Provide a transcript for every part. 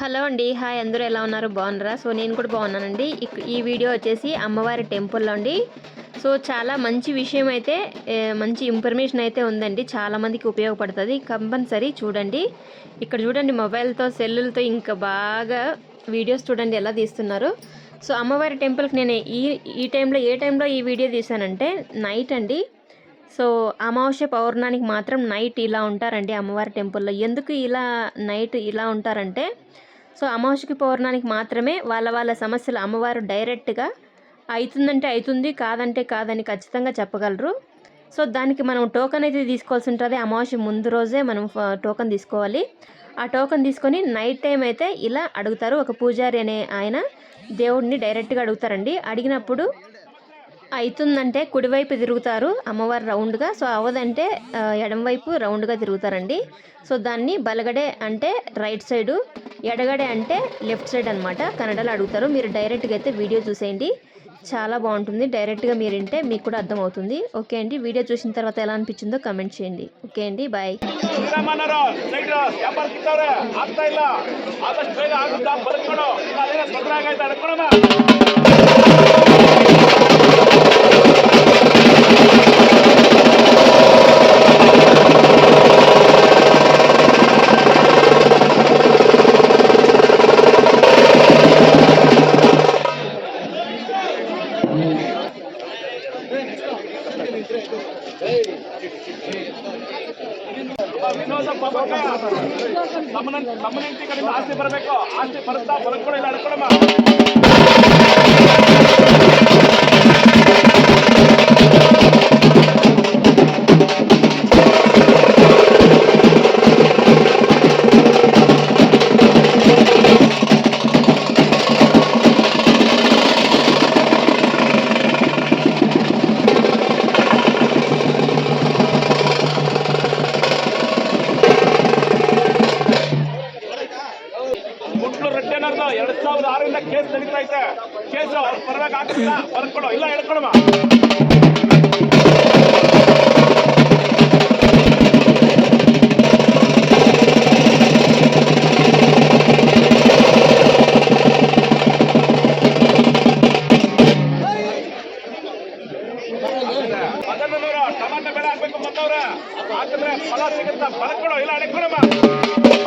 hello అండి hi అందరూ ఎలా ఉన్నారు బాగున్నారా సో నేను కూడా బాగున్నానండి ఈ వీడియో వచ్చేసి అమ్మవారి టెంపుల్లో అండి సో చాలా మంచి విషయం అయితే మంచి ఇన్ఫర్మేషన్ అయితే ఉందండి చాలామందికి ఉపయోగపడుతుంది కంపల్సరీ చూడండి ఇక్కడ చూడండి మొబైల్తో సెల్లులతో ఇంకా బాగా వీడియోస్ చూడండి ఎలా తీస్తున్నారు సో అమ్మవారి టెంపుల్కి నేను ఈ ఈ టైంలో ఏ టైంలో ఈ వీడియో తీశానంటే నైట్ అండి సో అమావాస్య పౌర్ణానికి మాత్రం నైట్ ఇలా ఉంటారండి అమ్మవారి టెంపుల్లో ఎందుకు ఇలా నైట్ ఇలా ఉంటారంటే సో అమావాస్యకి పౌర్ణానికి మాత్రమే వాళ్ళ వాళ్ళ సమస్యలు అమ్మవారు డైరెక్ట్గా అవుతుందంటే అవుతుంది కాదంటే కాదని ఖచ్చితంగా చెప్పగలరు సో దానికి మనం టోకన్ అయితే తీసుకోవాల్సి ఉంటుంది అమావాస్య ముందు రోజే మనం టోకన్ తీసుకోవాలి ఆ టోకన్ తీసుకొని నైట్ టైం అయితే ఇలా అడుగుతారు ఒక పూజారి అనే ఆయన దేవుడిని డైరెక్ట్గా అడుగుతారండి అడిగినప్పుడు అవుతుందంటే కుడివైపు తిరుగుతారు అమ్మవారు రౌండ్గా సో అవ్వదంటే ఎడమవైపు రౌండ్గా తిరుగుతారండి సో దాన్ని బలగడే అంటే రైట్ సైడు ఎడగడే అంటే లెఫ్ట్ సైడ్ అనమాట కన్నడలో అడుగుతారు మీరు డైరెక్ట్గా అయితే వీడియో చూసేయండి చాలా బాగుంటుంది డైరెక్ట్గా మీరు వింటే మీకు కూడా అర్థమవుతుంది ఓకే అండి వీడియో చూసిన తర్వాత ఎలా అనిపించిందో కమెంట్ చేయండి ఓకే అండి బాయ్ ನಮ್ಮನ್ನ ನಮ್ಮನ್ನ ಹೆಂಡತಿ ಕಡೆಯಿಂದ ಆಸ್ತಿ ಬರಬೇಕು ಆಸ್ತಿ ಬರುತ್ತಾ ಬದುಕೊಡ ಇಲ್ಲ ಅಡ್ಕೊಳಮ್ಮ வளர்க்கணும் எல்லாம் எடுக்கணுமா ಟಮಾಟ ಬೆಳೆ ಹಾಕ್ಬೇಕು ಮತ್ತವ್ರ ಆದ್ರೆ ಫಲ ಸಿಗುತ್ತಾ ಬಲಕೊಡೋ ಇಲ್ಲ ಅಡಕೊಡಮ್ಮ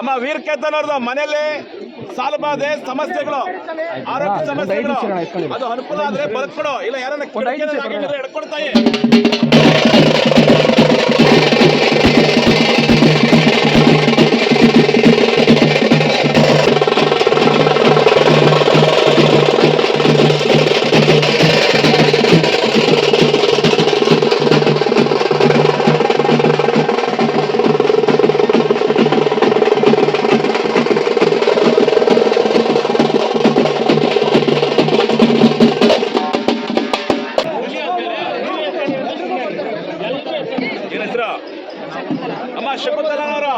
ಅಮ್ಮ ವೀರ್ ಕೇತನ್ ಅವ್ರದ್ದು ಮನೆಯಲ್ಲಿ ಸಮಸ್ಯೆಗಳು ಆರೋಗ್ಯ ಸಮಸ್ಯೆಗಳು ಅದು ಅನುಕೂಲ ಆದ್ರೆ ಬದುಕೊಡೋ ಇಲ್ಲ ಯಾರನ್ನ ಕೊಡ್ತಾ ಅಮ್ಮ ಅವರು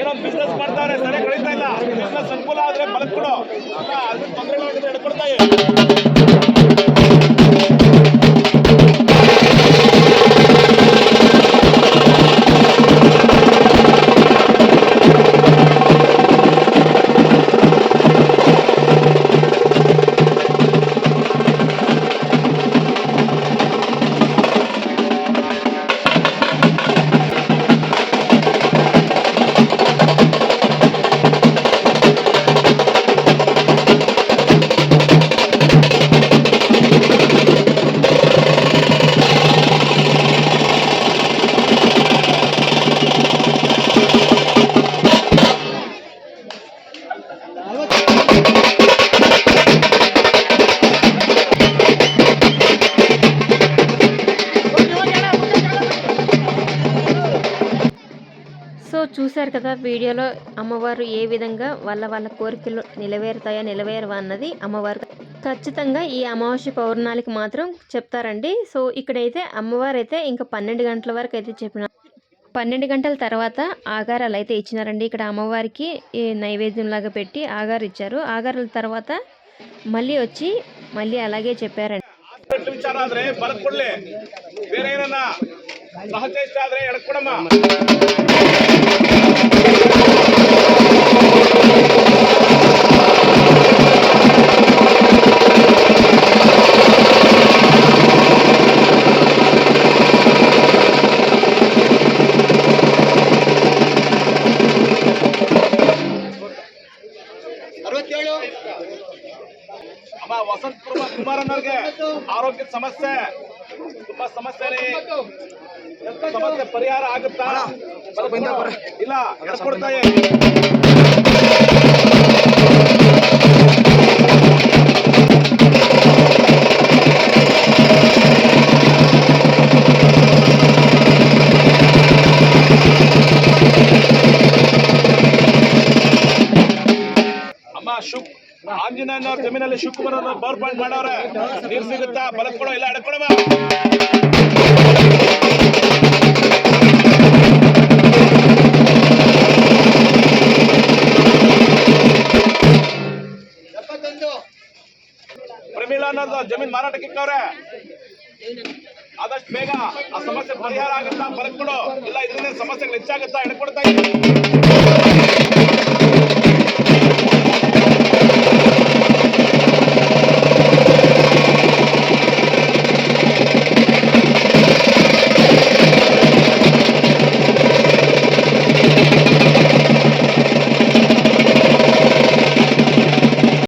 ಏನೊಂದು ಬಿಸ್ನೆಸ್ ಮಾಡ್ತಾರೆ ಸರಿಯಾಗಿ ಕಳೀತಾ ಇಲ್ಲ ಬಿಸ್ನೆಸ್ ಅನುಕೂಲ ಆದ್ರೆ ಬಲಕ್ ಕೊಡು ಅದಕ್ಕೆ ತೊಂದರೆಗಳನ್ನು ಎಡ್ಕೊಳ್ತಾ చూశారు కదా వీడియోలో అమ్మవారు ఏ విధంగా వాళ్ళ వాళ్ళ కోరికలు నిలవేరుతాయో నిలవేరవా అన్నది అమ్మవారు ఖచ్చితంగా ఈ అమావాస్య పౌర్ణాలకి మాత్రం చెప్తారండి సో ఇక్కడైతే అమ్మవారు అయితే ఇంకా పన్నెండు గంటల వరకు అయితే చెప్పిన పన్నెండు గంటల తర్వాత ఆగారాలు అయితే ఇచ్చినారండి ఇక్కడ అమ్మవారికి నైవేద్యంలాగా పెట్టి ఆగారు ఇచ్చారు ఆగారాల తర్వాత మళ్ళీ వచ్చి మళ్ళీ అలాగే చెప్పారండి ಸಹಜ ಇಷ್ಟ ಆದ್ರೆ ಎಡ್ಕೊಡಮ್ಮ ಅಮ್ಮ ವಸಂತಪುರ ಕುಮಾರನವ್ರಿಗೆ ಆರೋಗ್ಯದ ಸಮಸ್ಯೆ ತುಂಬಾ ಸಮಸ್ಯೆ ರೀ ಸಮಸ್ಯೆ ಪರಿಹಾರ ಆಗುತ್ತಾ ಇಲ್ಲ ಅಮ್ಮ ಶುಕ್ ಆಂಜನೇಯನವ್ರ ಜಮೀನಲ್ಲಿ ಶುಕ್ರವಾರ ಬೋರ್ ಪಾಯಿಂಟ್ ಮಾಡವ್ರೆ ನೀರು ಸಿಗುತ್ತಾ ಬಲಕ್ ಇಲ್ಲ ಅಡಕೊಡವ ಅನ್ನೋದು ಜಮೀನ್ ಮಾರಾಟಕ್ಕೆ ಇಕ್ಕವ್ರೆ ಆದಷ್ಟು ಬೇಗ ಆ ಸಮಸ್ಯೆ ಪರಿಹಾರ ಆಗುತ್ತಾ ಬರ್ಕೊಡು ಇಲ್ಲ ಇದರಿಂದ ಸಮಸ್ಯೆಗಳು ಹೆಚ್ಚಾಗುತ್ತಾ ಹಿಡ್ಕೊಡ್ತಾ ಇದ್ದೀನಿ